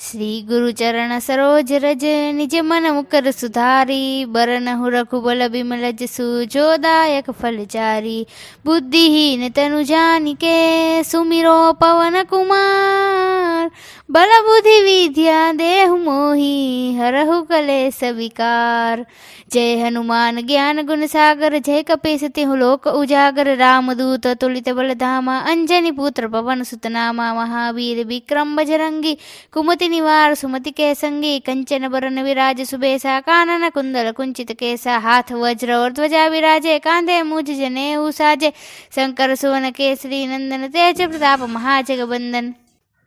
ಶ್ರೀ ಗುರುಚರಣ ಸರೋಜ ರಜ ನಿಜ ಮನ ಮುಖರು ಸುಧಾರಿ ಬರನಹು ರಘುಬಲ ಬಿಮಲ ಜಸು ಜೋದಾಯಕ ಫಲಚಾರಿ ಬುದ್ಧಿಹೀನ ತನು ಜಾನಿಕೆ ಸುಮಿರೋ ಪವನ ಕುಮಾರ್ બલ બુદ્ધિ વિદ્યા દેહુ મોહી હરહુ કલેશ વિકાર જય હનુમાન જ્ઞાન ગુણ સાગર જય કપીસ તિહુ લોક ઉજાગર રામદૂત તુલિત બલધામા અંજની પુત્ર પવન સુતનામા મહાવીર વિક્રમ બજરંગી કુમતિ નિવાર સુમતિ કે સંગી કંચન બરન વિરાજ સુબેસા કાનન કુંદલ કુંચિત કેસા હાથ વજ્ર ઓર ધ્વજા વિરાજે કાંધે મુજ જને સાજે શંકર સુવન કેસરી નંદન તેજ પ્રતાપ મહાજગબંદન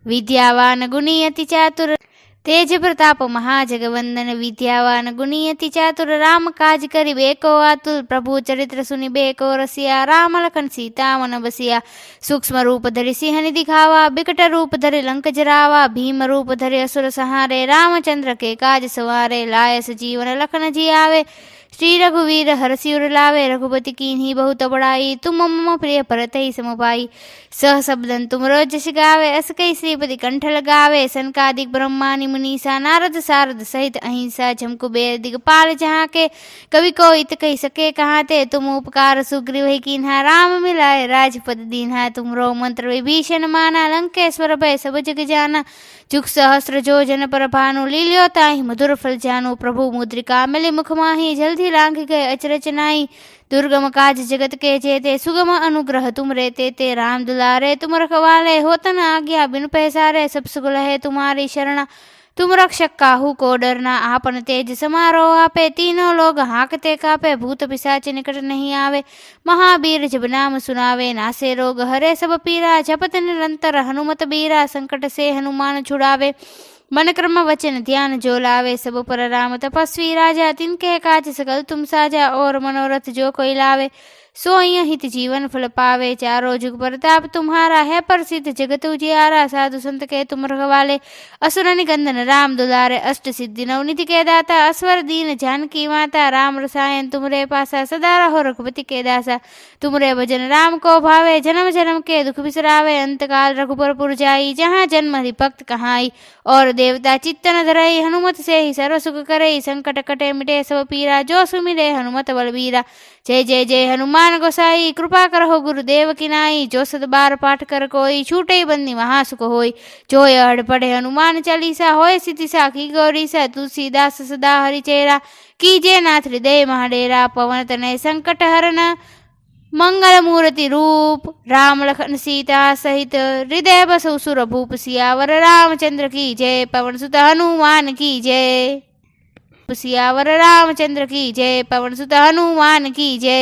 વિદ્યાવાન ગુણીયતિ ચાતુર તેજ પ્રતાપ મહાજગવંદન વિદ્યાવાન ગુણીયતિ ચાતુર રામ કાજ કરી બેકો આતુલ પ્રભુ ચરિત્ર સુની બેકો રસિયા રામ લખન સીતા મન બસિયા સૂક્ષ્મ રૂપ ધરી સિંહ દિખાવા ખાવા બિકટ રૂપ ધરી લંક જરાવા ભીમ રૂપ ધરી અસુર સહારે રામચંદ્ર કે કાજ સવારે લાયસ જીવન લખન જી આવે श्री रघुवीर हरसिउर लावे, रघुपति की बहुत बड़ाई। तुम मम प्रिय परत ही समुपाई। सह शब्दन तुम रोज जश गावे, अस कई श्रीपति कंठ लगावे। सनकादिक ब्रह्मानि मुनीसा, नारद सारद सहित अहिंसा जम कुबेर दिगपाल जहाँ के कवि को इत कही सके कहाँ ते तुम उपकार सुग्रीव ही कीन्हा। राम मिलाए राजपद दीन्हा, तुम रो मंत्र विभीषण माना। लंकेश्वर भय सब जग जाना। जुग सहस्र जो जन पर भानु, लीलियो ताही मधुर फल जानु। प्रभु मुद्रिका मिले मुख माही, जल्दी लांघ गए अचरच नाई दुर्गम काज जगत के जेते सुगम अनुग्रह तुम रहते ते राम दुलारे तुम रखवाले होतन आज्ञा बिन पैसारे सब सुगल है तुम्हारी शरण तुम रक्षक काहू को डरना आपन तेज समारोह आपे तीनों लोग हाँकते कापे भूत पिशाच निकट नहीं आवे महावीर जब नाम सुनावे नासे रोग हरे सब पीरा जपत निरंतर हनुमत बीरा संकट से हनुमान छुड़ावे मन क्रम वचन ध्यान जो लावे सब पर राम तपस्वी राजा तिनके काज सकल तुम साजा और मनोरथ जो कोई लावे सोई हित जीवन फल पावे, चारो जुग प्रताप तुम्हारा है प्रसिद्ध जगत उजियारा। साधु संत के तुम रखवाले असुर निकंदन राम दुलारे, अष्ट सिद्धि नवनिधि के दाता अस्वर दीन, जानकी माता, राम रसायन, तुमरे पासा, सदा रहो रघुपति के दासा। तुमरे भजन राम को भावे, जन्म जन्म के दुख बिसरावे। अंत काल रघुपर पुर जाई, जहाँ जन्म हरि भक्त कहाई। और देवता चित्तन धरई, हनुमत से ही सर्व सुख करई। संकट कटे मिटे सब पीरा, जो सुमिरे हनुमत बलबीरा। जय जय जय हनुमान। ભગવાન ગોસાઈ, કૃપા કરો ગુરુદેવ કિનાઈ જો સદબાર પાઠ કર કોઈ, છૂટે બંદી મહાસુખ હોય. જો અડપડે હનુમાન ચાલીસા, હોય સિદ્ધિસા, કી ગૌરીસા, તુલસીદાસ સદા હરિચેરા કીજે નાથ હૃદય મહાડેરા, પવન તને સંકટ હરણ મંગલ મૂર્તિ રૂપ, રામ લખન સીતા સહિત, હૃદય બસૌ સુર ભૂપ સિયાવર, રામચંદ્ર કી જય, પવન સુત હનુમાન કી જય. સિયાવર, રામચંદ્ર કી જય, પવન સુત હનુમાન કી જય.